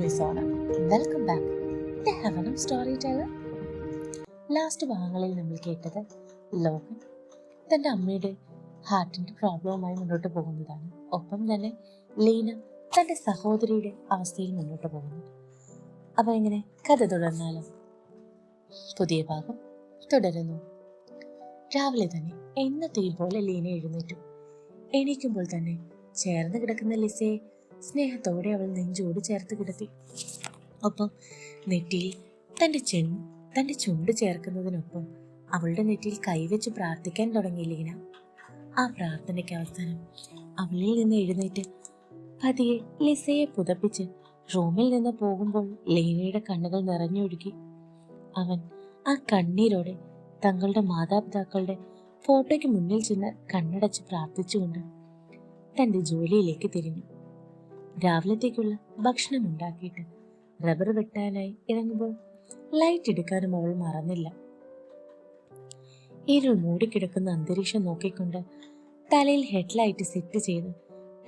Me welcome back the heaven of storyteller last ഭാഗങ്ങളിൽ നമ്മൾ കേട്ടത് ലോകൻ. തന്റെ അമ്മയുടെ ഹാർട്ടിന്റെ പ്രോബ്ലവുമായി മുന്നോട്ട് പോകുന്നതാണ്. ഒപ്പം തന്നെ ലീന തന്റെ സഹോദരിയുടെ അവസ്ഥയിൽ മുന്നോട്ട് പോകുന്നു. അപ്പോൾ എങ്ങനെ കഥ തുടർന്നാലോ? പുതിയ ഭാഗം തുടരുന്നു. രാവിലെ തന്നെ എന്നത്തെയും പോലെ ലീന എഴുന്നേറ്റു. എണീക്കുമ്പോൾ തന്നെ ചേർന്ന് കിടക്കുന്ന ലിസയെ സ്നേഹത്തോടെ അവൾ നെഞ്ചോട് ചേർത്ത് കിടത്തി. ഒപ്പം നെറ്റിയിൽ തന്റെ ചെ തന്റെ ചുണ്ട് ചേർക്കുന്നതിനൊപ്പം അവളുടെ നെറ്റിയിൽ കൈവച്ച് പ്രാർത്ഥിക്കാൻ തുടങ്ങി ലീന. ആ പ്രാർത്ഥനയ്ക്ക് അവസാനം അവളിൽ നിന്ന് എഴുന്നേറ്റ് പതിയെ ലിസയെ പുതപ്പിച്ച് റൂമിൽ നിന്ന് പോകുമ്പോൾ ലീനയുടെ കണ്ണുകൾ നിറഞ്ഞൊഴുകി. അവൻ ആ കണ്ണീരോടെ തങ്ങളുടെ മാതാപിതാക്കളുടെ ഫോട്ടോയ്ക്ക് മുന്നിൽ ചെന്ന് കണ്ണടച്ച് പ്രാർത്ഥിച്ചുകൊണ്ട് തന്റെ ജോലിയിലേക്ക് തിരിഞ്ഞു. രാവിലത്തേക്കുള്ള ഭക്ഷണം ഉണ്ടാക്കിയിട്ട് റബ്ബർ വെട്ടാനായി ഇറങ്ങുമ്പോൾ ലൈറ്റ് എടുക്കാനും അവൾ മറന്നില്ല. ഇരുൾ മൂടിക്കിടക്കുന്ന അന്തരീക്ഷം നോക്കിക്കൊണ്ട് തലയിൽ ഹെഡ്ലൈറ്റ് സെറ്റ് ചെയ്ത്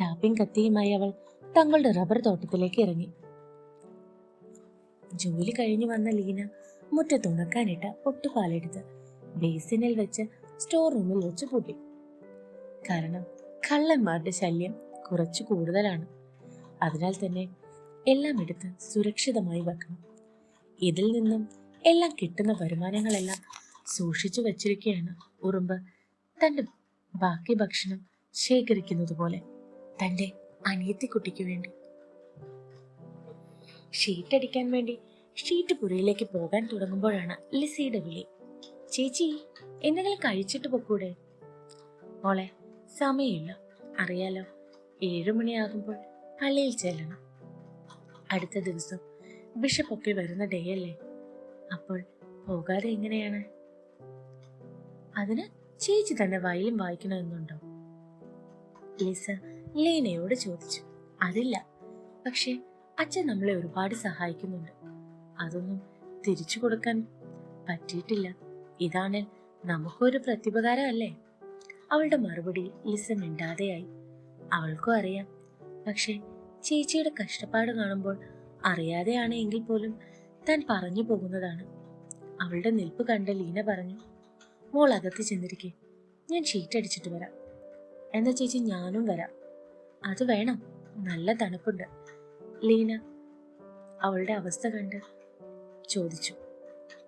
ടാപ്പിംഗ് കത്തിയുമായി അവൾ തങ്ങളുടെ റബ്ബർ തോട്ടത്തിലേക്ക് ഇറങ്ങി. ജോലി കഴിഞ്ഞു വന്ന ലീന മുറ്റത്ത് ഉണക്കാനിട്ട ഒട്ടുപാലെടുത്ത് ബേസിനിൽ വെച്ച് സ്റ്റോർ റൂമിൽ വെച്ച് പൂട്ടി. കാരണം കള്ളന്മാരുടെ ശല്യം കുറച്ചു കൂടുതലാണ്. അതിനാൽ തന്നെ എല്ലാം എടുത്ത് സുരക്ഷിതമായി വെക്കണം. ഇതിൽ നിന്നും എല്ലാം കിട്ടുന്ന വരുമാനങ്ങളെല്ലാം സൂക്ഷിച്ചു വച്ചിരിക്കുകയാണ് ഉറുമ്പ്. തന്റെ ബാക്കി ഭക്ഷണം ശേഖരിക്കുന്നത് പോലെ തന്റെ അനിയത്തിക്കുട്ടിക്ക് വേണ്ടി. ഷീറ്റ് അടിക്കാൻ വേണ്ടി ഷീറ്റ് പുരയിലേക്ക് പോകാൻ തുടങ്ങുമ്പോഴാണ് ലിസിയുടെ വിളി. ചേച്ചി എന്തെങ്കിലും കഴിച്ചിട്ട് പൊക്കൂടെ? മോളെ സമയമില്ല. അറിയാലോ ഏഴുമണിയാകുമ്പോൾ പള്ളിയിൽ ചെല്ലണം. അടുത്ത ദിവസം ബിഷപ്പൊക്കെ വരുന്ന ഡേ അല്ലേ? അപ്പോൾ പോകാതെ എങ്ങനെയാണ്? അതിന് ചേച്ചി തന്നെ വയലും വായിക്കണമെന്നുണ്ടോ? ലിസ ലീനയോട് ചോദിച്ചു. അതില്ല. പക്ഷെ അച്ഛൻ നമ്മളെ ഒരുപാട് സഹായിക്കുന്നുണ്ട്. അതൊന്നും തിരിച്ചു കൊടുക്കാൻ പറ്റിയിട്ടില്ല. ഇതാണ് നമുക്കൊരു പ്രത്യുപകാരമല്ലേ അവളുടെ മറുപടി ലിസ മിണ്ടാതെയായി. അവൾക്കും അറിയാം. പക്ഷെ ചേച്ചിയുടെ കഷ്ടപ്പാട് കാണുമ്പോൾ അറിയാതെയാണ് എങ്കിൽ പോലും താൻ പറഞ്ഞു പോകുന്നതാണ്. അവളുടെ നിൽപ്പ് കണ്ട് ലീന പറഞ്ഞു മോൾ അകത്ത് ചെന്നിരിക്കെ. ഞാൻ ഷീറ്റ് അടിച്ചിട്ട് വരാം. എന്നാ ചേച്ചി ഞാനും വരാം. അത് വേണം. നല്ല തണുപ്പുണ്ട്. ലീന അവളുടെ അവസ്ഥ കണ്ട് ചോദിച്ചു.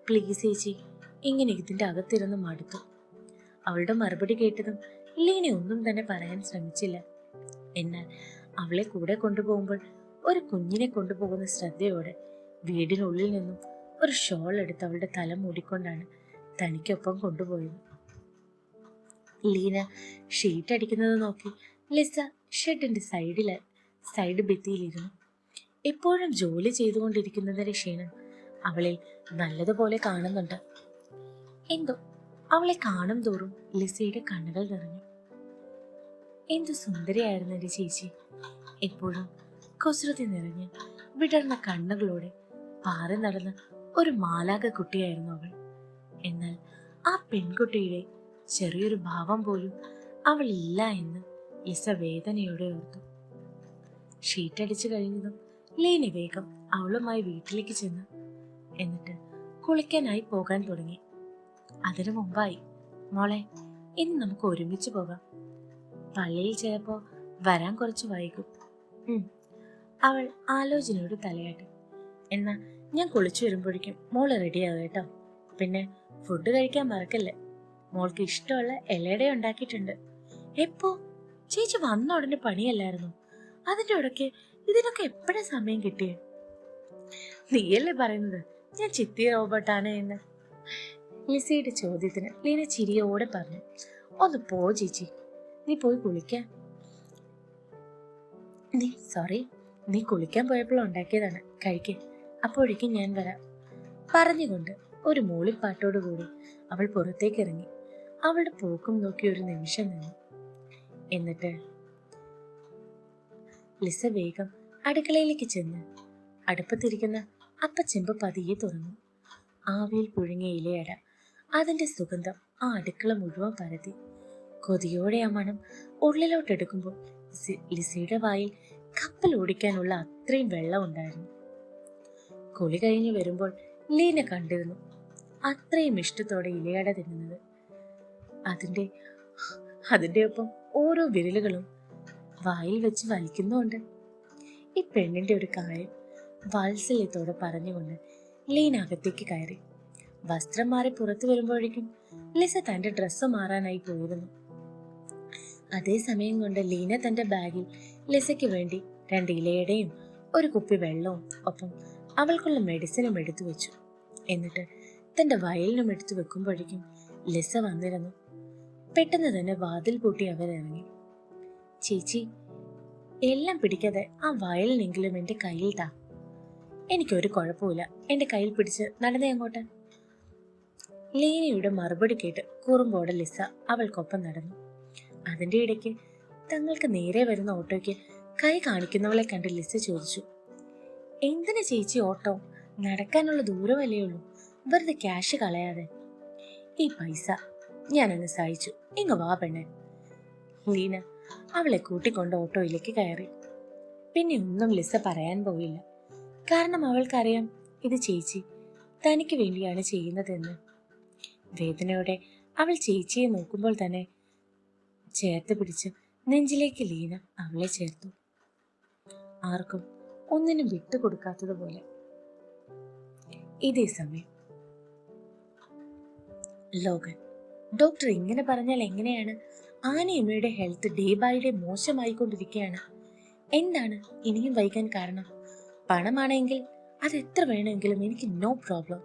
പ്ലീസ് ചേച്ചി ഇങ്ങനെ ഇതിന്റെ അകത്തിരുന്ന് മടുത്തു അവളുടെ മറുപടി കേട്ടതും ലീന ഒന്നും തന്നെ പറയാൻ ശ്രമിച്ചില്ല. എന്നാൽ അവളെ കൂടെ കൊണ്ടുപോകുമ്പോൾ ഒരു കുഞ്ഞിനെ കൊണ്ടുപോകുന്ന ശ്രദ്ധയോടെ വീടിനുള്ളിൽ നിന്നും ഒരു ഷോൾ എടുത്ത് അവളുടെ തല മൂടിക്കൊണ്ടാണ് തനിക്കൊപ്പം കൊണ്ടുപോയത്. ലീന ഷീറ്റ് അടിക്കുന്നത് നോക്കി ലിസ ഷെഡിന്റെ സൈഡിൽ സൈഡ് ഭിത്തിയിലിരുന്നു. എപ്പോഴും ജോലി ചെയ്തുകൊണ്ടിരിക്കുന്നതിന്റെ ക്ഷീണം അവളെ നല്ലതുപോലെ കാണുന്നുണ്ട്. എന്തോ അവളെ കാണും തോറും ലിസയുടെ കണ്ണുകൾ നിറഞ്ഞു. എന്തു സുന്ദരിയായിരുന്നു എന്റെ ചേച്ചി. എപ്പോഴും കുസൃതി നിറഞ്ഞ് വിടർന്ന കണ്ണുകളോടെ പാറി നടന്ന ഒരു മാലാക കുട്ടിയായിരുന്നു അവൾ. എന്നാൽ ആ പെൺകുട്ടിയുടെ ചെറിയൊരു ഭാവം പോലും അവളില്ല എന്ന് ലിസ വേദനയോടെ ഓർത്തു. ഷീറ്റടിച്ചു കഴിഞ്ഞതും ലീന വേഗം അവളുമായി വീട്ടിലേക്ക് ചെന്ന്. എന്നിട്ട് കുളിക്കാനായി പോകാൻ തുടങ്ങി. അതിനു മുമ്പായി മോളെ ഇന്ന് നമുക്ക് ഒരുമിച്ച് പോകാം. പള്ളിയിൽ ചിലപ്പോ വരാൻ കുറച്ച് വൈകും. അവൾ ആലോചനയോട് തലയാട്ടി. എന്നാ ഞാൻ കുളിച്ചു വരുമ്പോഴേക്കും മോൾ റെഡിയാകും കേട്ടോ. പിന്നെ ഫുഡ് കഴിക്കാൻ മറക്കല്ലേ? മോൾക്ക് ഇഷ്ടമുള്ള ഇലയുടെ ഉണ്ടാക്കിയിട്ടുണ്ട്. എപ്പോ? ചേച്ചി വന്ന ഉടനെ പണിയല്ലായിരുന്നു. അതിന്റെ ഇടയ്ക്ക് ഇതിനൊക്കെ എപ്പോഴാ സമയം കിട്ടിയേ? നീയല്ലേ പറയുന്നത്? ഞാൻ ചിത്തി റോബോട്ടാണ് എന്ന്. ലിസിയുടെ ചോദ്യത്തിന് ലീന ചിരിയോടെ പറഞ്ഞു. ഒന്ന് പോ ചേച്ചി. നീ പോയി കുളിക്കാൻ. നീ സോറി നീ കുളിക്കാൻ പോയപ്പോൾ ഉണ്ടാക്കിയതാണ്. കഴിക്കേ. അപ്പോഴേക്കും ഞാൻ വരാം. പറഞ്ഞുകൊണ്ട് ഒരു മൂളിപ്പാട്ടോടുകൂടി അവൾ പുറത്തേക്ക് ഇറങ്ങി. അവളുടെ പോക്കും നോക്കി ഒരു നിമിഷം നിന്നു. എന്നിട്ട് ലിസ വേഗം അടുക്കളയിലേക്ക് ചെന്ന് അടുപ്പത്തിരിക്കുന്ന അപ്പച്ചെമ്പ് പതിയെ തുറന്നു. ആവിയിൽ പുഴുങ്ങിയ ഇലയട അതിന്റെ സുഗന്ധം ആ അടുക്കള മുഴുവൻ പരത്തി. കൊതിയോടെ ആ മണം ഉള്ളിലോട്ടെടുക്കുമ്പോൾ ലിസിയുടെ വായിൽ കപ്പൽ ഓടിക്കാനുള്ള അത്രയും വെള്ളം ഉണ്ടായിരുന്നു. കുളി കഴിഞ്ഞു വരുമ്പോൾ ലീന കണ്ടിരുന്നു. അത്രയും ഇഷ്ടത്തോടെ ഇലയട തിന്നുന്നത്. അതിന്റെ അതിന്റെ ഒപ്പം ഓരോ വിരലുകളും വായിൽ വെച്ച് വലിക്കുന്നുണ്ട് ഈ പെണ്ണിന്റെ ഒരു കാര്യം വാത്സല്യത്തോടെ പറഞ്ഞുകൊണ്ട് ലീന അകത്തേക്ക് കയറി. വസ്ത്രം മാറി പുറത്തു വരുമ്പോഴേക്കും ലിസ തന്റെ ഡ്രസ്സ് മാറാനായി പോയിരുന്നു. അതേ സമയം കൊണ്ട് ലീന തന്റെ ബാഗിൽ ലിസയ്ക്ക് വേണ്ടി രണ്ട് ഇലയുടെയും ഒരു കുപ്പി വെള്ളവും ഒപ്പം അവൾക്കുള്ള മെഡിസിനും എടുത്തു വെച്ചു. എന്നിട്ട് തന്റെ വയലിനും എടുത്തു വെക്കുമ്പോഴേക്കും ലിസ വന്നിരുന്നു. പെട്ടെന്ന് തന്നെ വാതിൽ പൂട്ടി അവരിറങ്ങി. ചേച്ചി എല്ലാം പിടിക്കാതെ ആ വയലിനെങ്കിലും എന്റെ കയ്യിൽ താ. എനിക്കൊരു കുഴപ്പമില്ല എന്റെ കയ്യിൽ പിടിച്ച് നടന്നേ അങ്ങോട്ട്. ലീനയുടെ മറുപടി കേട്ട് കുറുമ്പോടെ ലിസ അവൾക്കൊപ്പം നടന്നു. അതിന്റെ ഇടയ്ക്ക് തങ്ങൾക്ക് നേരെ വരുന്ന ഓട്ടോയ്ക്ക് കൈ കാണിക്കുന്നവളെ കണ്ട് ലിസ ചോദിച്ചു എന്തിനാ ചേച്ചി ഓട്ടോ? നടക്കാനുള്ള ദൂരമല്ലേ ഉള്ളൂ. വെറുതെ ക്യാഷ് കളയാതെ. ഈ പൈസ ഞാനങ്ങ് സഹിച്ചു. ഇങ്ങ് വാ പെണ്ണെ. ലീന അവളെ കൂട്ടിക്കൊണ്ട് ഓട്ടോയിലേക്ക് കയറി. പിന്നെ ഒന്നും ലിസ പറയാൻ പോയില്ല. കാരണം അവൾക്കറിയാം ഇത് ചേച്ചി തനിക്ക് വേണ്ടിയാണ് ചെയ്യുന്നതെന്ന്. വേദനയോടെ അവൾ ചേച്ചിയെ നോക്കുമ്പോൾ തന്നെ ചേർത്ത് പിടിച്ച് നെഞ്ചിലേക്ക് ലീന അവളെ ചേർത്തു. ആർക്കും ഒന്നിനും വിട്ടുകൊടുക്കാത്തതുപോലെ ഇതേ സമയം ലോകൻ ഡോക്ടർ ഇങ്ങനെ പറഞ്ഞാൽ എങ്ങനെയാണ്? ആനയമ്മയുടെ ഹെൽത്ത് ഡേ ബൈ ഡേ മോശമായിക്കൊണ്ടിരിക്കുകയാണ്. എന്താണ് ഇനിയും വൈകാൻ കാരണം? പണമാണെങ്കിൽ അത് എത്ര വേണമെങ്കിലും എനിക്ക് നോ പ്രോബ്ലം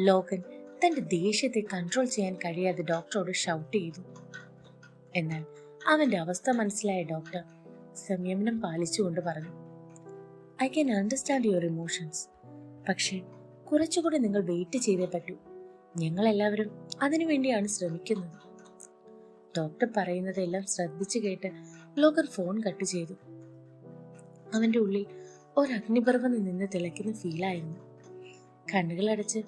ലോകൻ തന്റെ ദേഷ്യത്തെ കൺട്രോൾ ചെയ്യാൻ കഴിയാതെ ഡോക്ടറോട് ഷൗട്ട് ചെയ്തു. എന്നാൽ അവന്റെ അവസ്ഥ മനസ്സിലായ ഡോക്ടർ സംയമനം പാലിച്ചുകൊണ്ട് പറഞ്ഞു I can understand your emotions പക്ഷേ കുറച്ചുകൂടി നിങ്ങൾ വെയിറ്റ് ചെയ്തേ പറ്റൂ. ഞങ്ങൾ എല്ലാവരും അതിനുവേണ്ടിയാണ് ശ്രമിക്കുന്നത്. ഡോക്ടർ പറയുന്നതെല്ലാം ശ്രദ്ധിച്ചു കേട്ട് ലോകർ ഫോൺ കട്ട് ചെയ്തു. അവന്റെ ഉള്ളിൽ ഒരു അഗ്നിപർവം നിന്ന് തിളയ്ക്കുന്ന ഫീലായിരുന്നു കണ്ണുകൾ അടച്ച്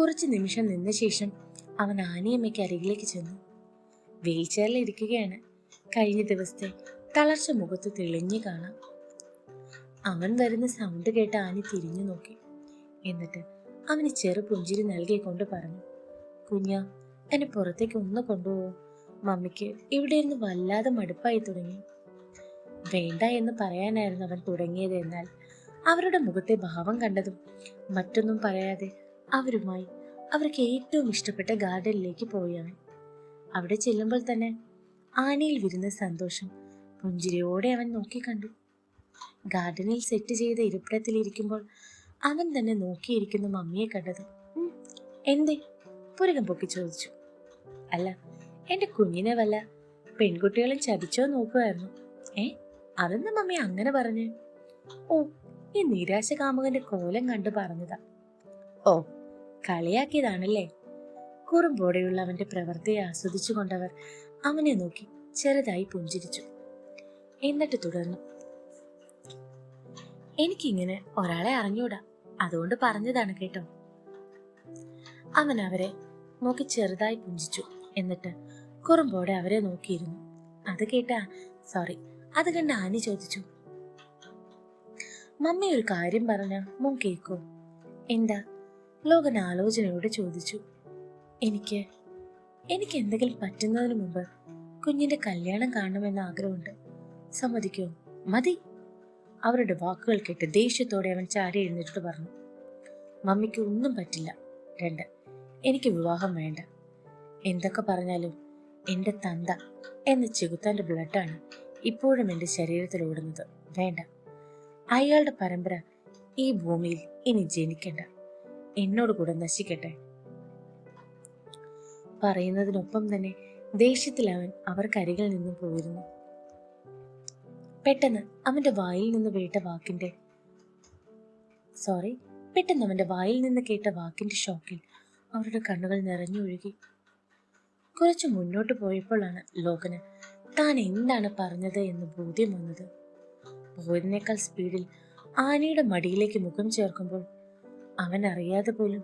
കുറച്ച് നിമിഷം നിന്ന ശേഷം അവൻ ആനിയമ്മയ്ക്ക് അരികിലേക്ക് ചെന്നു. വീൽ ചെയറിൽ ഇരിക്കുകയാണ്. കഴിഞ്ഞ ദിവസത്തെ തളർച്ച മുഖത്ത് തെളിഞ്ഞു കാണാം. അവൻ വരുന്ന സൗണ്ട് കേട്ട് ആനി തിരിഞ്ഞു നോക്കി. എന്നിട്ട് അവന് ചെറു പുഞ്ചിരി നൽകിക്കൊണ്ട് പറഞ്ഞു കുഞ്ഞ എന്നെ പുറത്തേക്ക് ഒന്ന് കൊണ്ടുപോകും മമ്മിക്ക് ഇവിടെ ഇരുന്ന് വല്ലാതെ മടുപ്പായി തുടങ്ങി. വേണ്ട എന്ന് പറയാനായിരുന്നു അവൻ തുടങ്ങിയത് എന്നാൽ അവരുടെ മുഖത്തെ ഭാവം കണ്ടതും മറ്റൊന്നും പറയാതെ അവരുമായി അവർക്ക് ഏറ്റവും ഇഷ്ടപ്പെട്ട ഗാർഡനിലേക്ക് അവൻ അവിടെ ചെല്ലുമ്പോൾ തന്നെ ആനയിൽ വരുന്ന സന്തോഷം പുഞ്ചിരിയോടെ അവൻ നോക്കിക്കണ്ടു ഗാർഡനിൽ സെറ്റ് ചെയ്ത ഇരിപ്പിടത്തിൽ ഇരിക്കുമ്പോൾ അവൻ തന്നെ നോക്കിയിരിക്കുന്ന മമ്മിയെ കണ്ടത്. "ഉം, എന്തേ? പുരകം പൊക്കി ചോദിച്ചു. അല്ല എന്റെ കുഞ്ഞിനെ വല്ല പെൺകുട്ടികളും ചതിച്ചോ നോക്കുമായിരുന്നു ഏ അതെന്താ മമ്മി അങ്ങനെ പറഞ്ഞു? ഓ ഈ നിരാശ കാമുകന്റെ കോലം കണ്ടു പറഞ്ഞതാ. ഓ കളിയാക്കിയതാണല്ലേ? കുറുമ്പോടെയുള്ള അവന്റെ പ്രവൃത്തിയെ ആസ്വദിച്ചു കൊണ്ടവർ അവനെ നോക്കി ചെറുതായി പുഞ്ചിരിച്ചു. എന്നിട്ട് തുടർന്നു എനിക്കിങ്ങനെ ഒരാളെ അറിഞ്ഞൂടാ. അതുകൊണ്ട് പറഞ്ഞതാണ് കേട്ടോ. അവൻ അവരെ നോക്കി ചെറുതായി പുഞ്ചിച്ചു. എന്നിട്ട് കുറുമ്പോടെ അവരെ നോക്കിയിരുന്നു. അത് കേട്ടാ സോറി. അത് കണ്ട് ആനി ചോദിച്ചു മമ്മി ഒരു കാര്യം പറഞ്ഞ മോൻ കേക്കോ? എന്താ? ലോകൻ ആലോചനയോടെ ചോദിച്ചു എനിക്ക് എനിക്ക് എന്തെങ്കിലും പറ്റുന്നതിന് മുമ്പ് കുഞ്ഞിന്റെ കല്യാണം കാണണമെന്ന് ആഗ്രഹമുണ്ട്. സമ്മതിക്കോ? മതി. അവരുടെ വാക്കുകൾ കേട്ട് ദേഷ്യത്തോടെ അവൻ ചാരി എഴുന്നേറ്റ് പറഞ്ഞു മമ്മിക്ക് ഒന്നും പറ്റില്ല. രണ്ട് എനിക്ക് വിവാഹം വേണ്ട. എന്തൊക്കെ പറഞ്ഞാലും എന്റെ തന്ത എന്ന ചെകുത്താന്റെ ബ്ലഡാണ് ഇപ്പോഴും എന്റെ ശരീരത്തിൽ ഓടുന്നത്. വേണ്ട. അയാളുടെ പരമ്പര ഈ ഭൂമിയിൽ ഇനി ജനിക്കണ്ട. എന്നോട് കൂടെ നശിക്കട്ടെ? പറയുന്നതിനൊപ്പം തന്നെ ദേഷ്യത്തിൽ അവൻ അവർക്കരികിൽ നിന്നും പോയിരുന്നു. പെട്ടെന്ന് അവന്റെ വായിൽ നിന്ന് കേട്ട വാക്കിന്റെ സോറി പെട്ടെന്ന് അവന്റെ വായിൽ നിന്ന് കേട്ട വാക്കിന്റെ ഷോക്കിൽ അവരുടെ കണ്ണുകൾ നിറഞ്ഞൊഴുകി കുറച്ച് മുന്നോട്ട് പോയപ്പോഴാണ് ലോകന് താൻ എന്താണ് പറഞ്ഞത് എന്ന് ബോധ്യം വന്നത്. പോയതിനേക്കാൾ സ്പീഡിൽ ആനയുടെ മടിയിലേക്ക് മുഖം ചേർക്കുമ്പോൾ അവൻ അറിയാതെ പോലും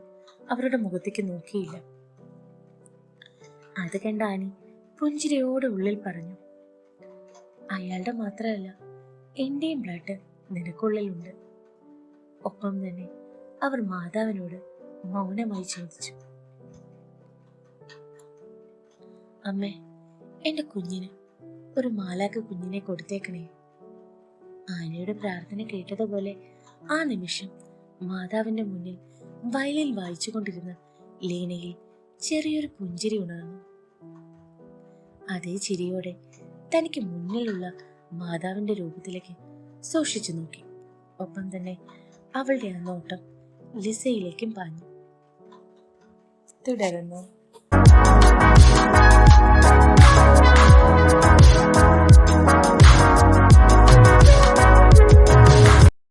അവരുടെ മുഖത്തേക്ക് നോക്കിയില്ല. അത് കണ്ട ആനി പുഞ്ചിരിയോടെ ഉള്ളിൽ പറഞ്ഞു അയാളുടെ മാത്രമല്ല എന്റെയും ബ്ലഡ് നിനക്കുള്ളിലുണ്ട്. ഒപ്പം തന്നെ അവർ മാതാവിനോട് മൗനമായി ചോദിച്ചു അമ്മേ എന്റെ കുഞ്ഞിന് ഒരു മാലാക്ക് കുഞ്ഞിനെ കൊടുത്തേക്കണേ. ആനയുടെ പ്രാർത്ഥന കേട്ടതുപോലെ ആ നിമിഷം മാതാവിന്റെ മുന്നിൽ വയലിൽ വായിച്ചുകൊണ്ടിരുന്ന ലീനയിൽ ചെറിയൊരു പുഞ്ചിരി ഉണർന്നു. അതേ ചിരിയോടെ തനിക്ക് മുന്നിലുള്ള മാതാവിന്റെ രൂപത്തിലേക്ക് സൂക്ഷിച്ചു നോക്കി. ഒപ്പം തന്നെ അവളുടെ ആ നോട്ടം ലിസയിലേക്കും പാഞ്ഞു. തുടരുന്നു.